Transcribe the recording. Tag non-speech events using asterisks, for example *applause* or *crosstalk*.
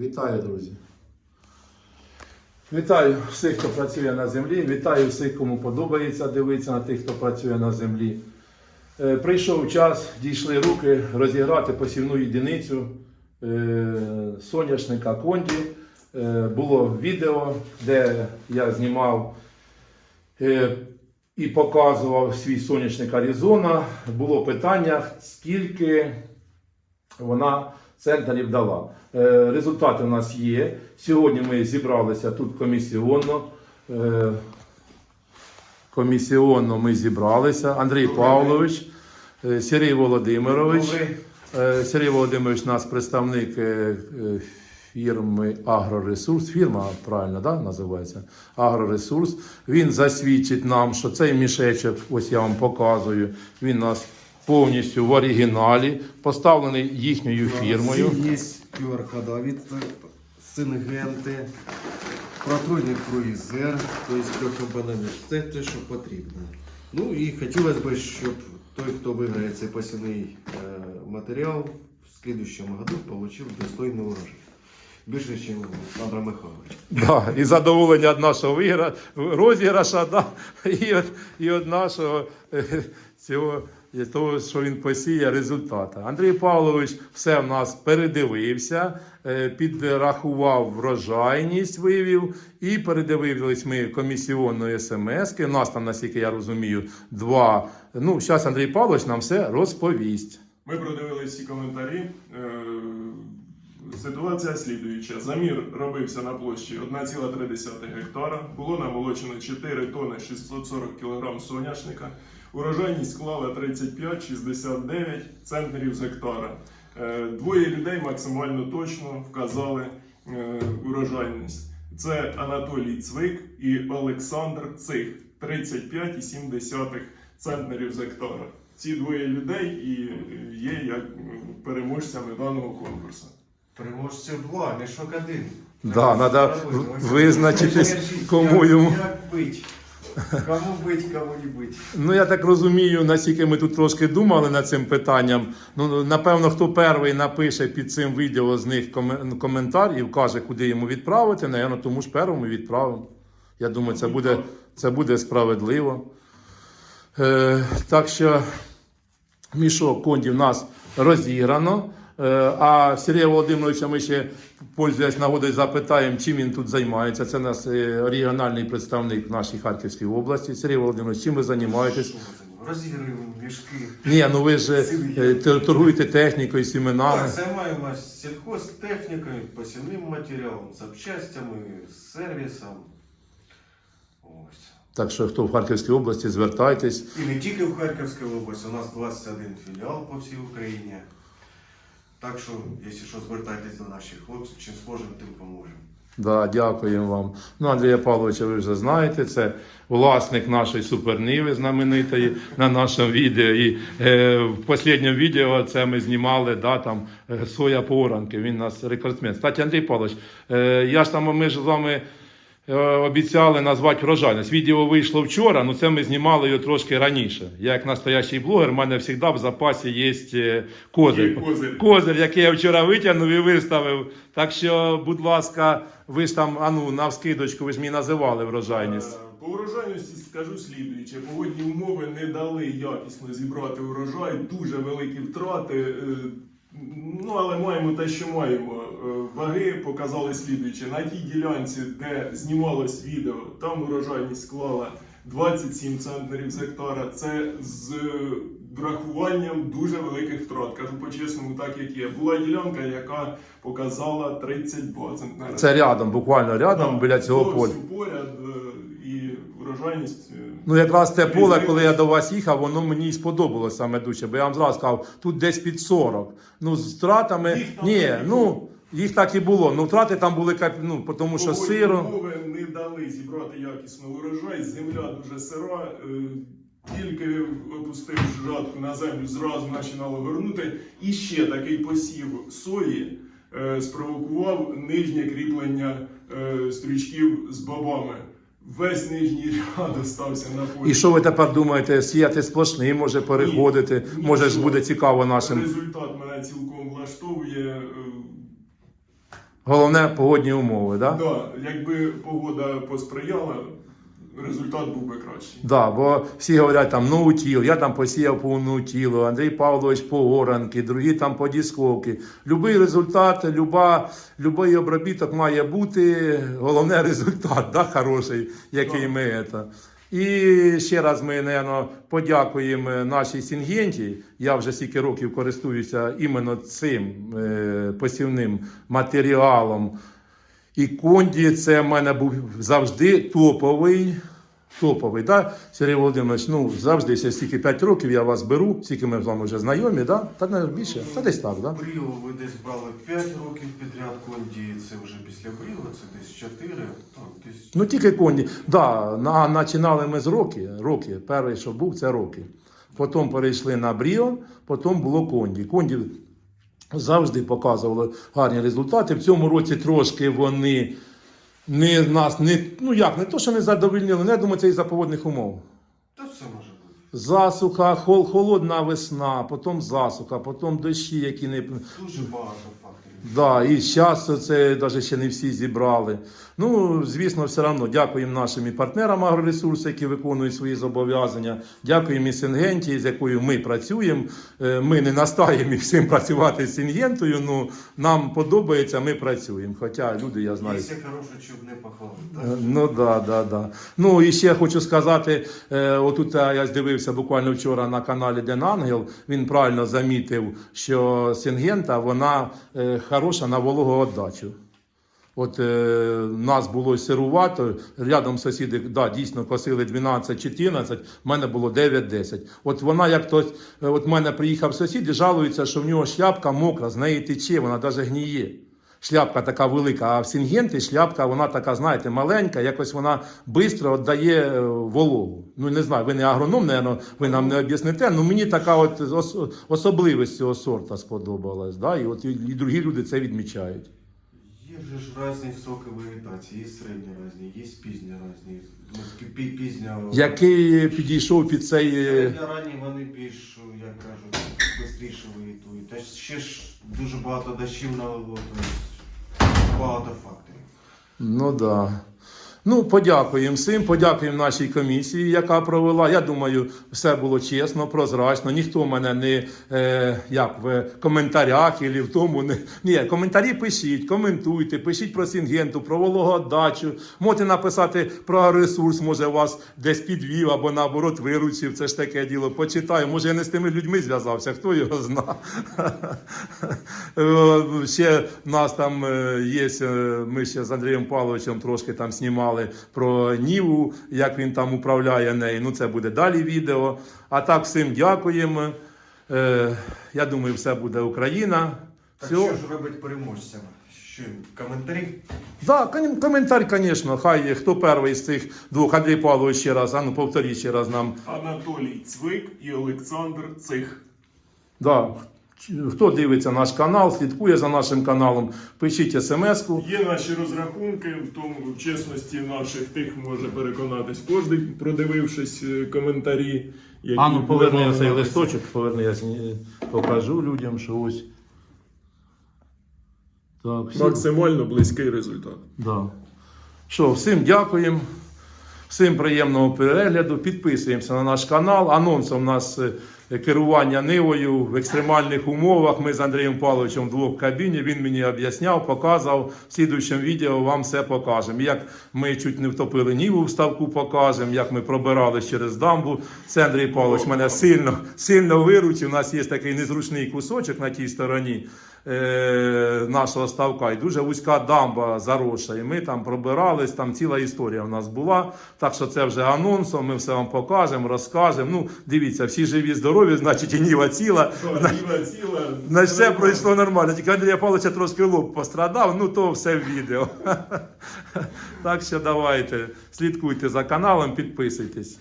Вітаю, друзі. Вітаю всіх, хто працює на землі. Вітаю всіх, кому подобається дивитися на тих, хто працює на землі. Е, Прийшов час, дійшли руки розіграти посівну єдиницю е, соняшника Конді. Е, Було відео, де я знімав і показував свій соняшник Аризона. Було питання, скільки вона центрів дала. Е, Результати у нас є. Сьогодні ми зібралися тут комісіонно. Е, Комісіонно ми зібралися. Андрій Павлович, е, Сергій Володимирович. Е, Сергій Володимирович, у нас представник е, е, фірми Агроресурс. Фірма правильно да, називається Агроресурс. Він засвідчить нам, що цей мішечок, ось я вам показую, він у нас повністю в оригіналі, поставлений їхньою фірмою. Є QR-кода від е, Сингенти, протруйний круїзер, тобто трьохкомпонентний. Це те, що потрібно. Ну і хотілося б, щоб той, хто виграє цей посівний е, матеріал, в слідчому году отримав достойний урожай. Більше, ніж Андра Михайлович. Да, і задоволення від нашого вигра... розіграша, да, і, від, і від нашого е, цього, того, що він посіє результата. Андрій Павлович все в нас передивився, е, підрахував врожайність вивів і передивились ми комісіонної смс. У нас там, наскільки я розумію, два. Ну, зараз Андрій Павлович нам все розповість. Ми продивилися всі коментарі. Е, Ситуація слідуюча. Замір робився на площі 1,3 гектара. Було намолочено 4 тонни 640 кг соняшника. Урожайність склала 35-69 центнерів з гектара. Е, Двоє людей максимально точно вказали е, урожайність. Це Анатолій Цвик і Олександр Цих 35,7 центнерів з гектара. Ці двоє людей і є як переможцями даного конкурсу. Переможців два, мішок один. Да, надо в- визначитись, кому йому. Як бить? Кому бить, кому не бить. Ну, я так розумію, наскільки ми тут трошки думали над цим питанням. Ну, напевно, хто перший напише під цим відео з них комен- коментар і вкаже, куди йому відправити, напевно, тому ж першому відправимо. Я думаю, це буде, це буде справедливо. Е, так що мішок кондів в нас розіграно. Е, А Сергія Володимировича ми ще, пользуясь нагодою, запитаємо, чим він тут займається. Це нас е, регіональний представник в нашій Харківській області. Сергій Володимирович, чим ви займаєтесь? Розігруємо мішки. Ні, ну ви ж е, торгуєте технікою, семенами. Так, займаємося сільхозтехнікою, посівним матеріалом, запчастями, сервісом. Ось. Так що хто в Харківській області, звертайтесь. І не тільки в Харківській області, у нас 21 філіал по всій Україні. Так що, якщо що, звертайтесь до наших хлопців, чим зможемо, тим поможемо. Да, дякуємо вам. Ну, Андрія Павловича, ви вже знаєте, це власник нашої суперниви знаменитої на нашому відео. І е, в останньому відео це ми знімали, да, там е, соя поранки. Він нас рекордсмен. Кстати, Андрій Павлович, е, я ж там ми ж з вами. Е, Обіцяли назвати врожайність. Відео вийшло вчора, ну це ми знімали його трошки раніше. Я як настоящий блогер, в мене завжди в запасі є е, козир. Козир. Козир, який я вчора витягнув і виставив. Так що, будь ласка, ви ж там, а ну, на вскидочку, ви ж мені називали врожайність. Е, По урожайності скажу слідуюче. Погодні умови не дали якісно зібрати урожай, дуже великі втрати. Ну, але маємо те, що маємо. Е, Ваги показали слідуюче. На тій ділянці, де знімалось відео, там урожайність склала 27 центнерів з гектара. Це з врахуванням дуже великих втрат. Кажу по-чесному, так як є. Була ділянка, яка показала 32 центнери. Це рядом, буквально рядом, Так, біля цього поля. поряд е, і врожайність. е, Ну, якраз те поле, коли я до вас їхав, воно мені і сподобалось саме дуже, бо я вам зразу сказав, тут десь під 40. Ну, з втратами, ні, не ну, їх так і було. Ну, втрати там були, ну, тому що сиро. умови не дали зібрати якісно урожай, земля дуже сира. Тільки опустив жатку на землю, зразу починало горнути. І ще такий посів сої е, спровокував нижнє кріплення е, стрічків з бобами. Весь нижній ряд остався на полі. І що ви тепер думаєте, сіяти сплошний, може переходити, Ні, може ж буде цікаво нашим. Результат мене цілком влаштовує. е, Головне погодні умови, так? Да? Да, якби погода посприяла, результат був би кращий. Да, бо всі говорять там ноутіл, я там посіяв по ноутілу, Андрій Павлович по оранки, другі там по дісковки. Любий результат, люба, любий обробіток має бути, головне *laughs* результат, да, хороший, який ми це. І ще раз ми, напевно, подякуємо нашій Сінгенті. Я вже стільки років користуюся іменно цим е, посівним матеріалом. І Конді це в мене був завжди топовий. Топовий, да? Сергій Володимирович, ну завжди, якщо стільки 5 років я вас беру, стільки ми з вами вже знайомі, да? Та не більше, та десь так, да? Бріо ви десь брали 5 років підряд конді, це вже після Бріо, це десь 4. Так, десь Ну тільки Конді. Да, на, починали ми з роки. Роки. Перший, що був, це роки. Потім перейшли на Бріо, потім було Конді. Конді завжди показували гарні результати. В цьому році трошки вони не нас не ну як, не то, що не задовільнили, не думаю, це із-за погодних умов. Та все може бути. Засуха, хол, холодна весна, потім засуха, потім дощі, які не. Дуже багато факторів. Да, і зараз це навіть ще не всі зібрали. Ну, звісно, все одно дякуємо нашим і партнерам агроресурсу, які виконують свої зобов'язання. Дякуємо і Сингенті, з якою ми працюємо. Е, Ми не настаємо всім працювати з Сингентою. Ну нам подобається, ми працюємо. Хоча люди, я знаю. Є хороше, щоб не похвалити. Е, Ну да, да, да. Ну і ще хочу сказати: е, отут я здивився буквально вчора на каналі Ден Ангел. Він правильно замітив, що Сингента вона хороша на вологоотдачу. От е, нас було сирувато, рядом сусіди да, дійсно косили 12-14, в мене було 9-10. От вона як то, е, от в мене приїхав сусід і жалується, що в нього шляпка мокра, з неї тече, вона навіть гніє. Шляпка така велика, а в Сінгенті шляпка, вона така, знаєте, маленька, якось вона швидко віддає е, вологу. Ну не знаю, ви не агроном, наверно, ви нам не об'ясните. Ну мені така от ос- особливість цього сорта сподобалась. Да? І от і, і другі люди це відмічають. Же ж різні соки вегетації, є середні різні, є пізні різні. Ну, пі- пі- пізня... Який підійшов під цей. е, рані вони більш, як кажуть, швидше виїдують. Та ще ж дуже багато дощів налило, тобто багато факторів. Ну да. Ну, подякуємо всім, подякуємо нашій комісії, яка провела. Я думаю, все було чесно, прозрачно. Ніхто мене не е, як в коментарях і в тому не. Ні, коментарі пишіть, коментуйте, пишіть про Сінгенту, про вологодачу. Можете написати про ресурс, може вас десь підвів або наоборот виручив. Це ж таке діло. Почитаю. Може, я не з тими людьми зв'язався, хто його зна. Е, Ще нас там е, є, е, ми ще з Андрієм Павловичем трошки там знімали про Ніву, як він там управляє нею. Ну, це буде далі відео. А так всім дякуємо. Е, Я думаю, все буде Україна. Так Все. що ж робить переможцям? Що коментарі? Да, кон- коментар, звісно, хай хто перший з цих двох Андрій Павлович ще раз, а ну повторіть ще раз нам. Анатолій Цвик і Олександр Цих. Да. Хто дивиться наш канал, слідкує за нашим каналом, пишіть смс-ку. Є наші розрахунки, в тому в чесності наших тих може переконатись кожен, продивившись е, коментарі. Які А ну поверни я цей листочок, поверни, я покажу людям, що ось. Так, всі, Максимально близький результат. да. Що, всім дякуємо. Всім приємного перегляду. Підписуємося на наш канал. Анонсом у нас е, керування нивою в екстремальних умовах. Ми з Андрієм Павловичем вдвох в кабіні. Він мені об'ясняв, показав. В слідуючому відео вам все покажемо. Як ми чуть не втопили ніву в ставку, покажемо, як ми пробирались через дамбу. Це Андрій Павлович мене сильно, сильно виручив. У нас є такий незручний кусочок на тій стороні е, нашого ставка. І дуже вузька дамба заросша. І ми там пробирались, там ціла історія в нас була. Так що це вже анонсом, ми все вам покажемо, розкажемо. Ну, дивіться, всі живі, здорові, значить і ніва ціла. Ніва ціла. На все пройшло нормально. Тільки Андрія Павловича трошки лоб пострадав, ну то все в відео. *laughs* Так що давайте, слідкуйте за каналом, підписуйтесь.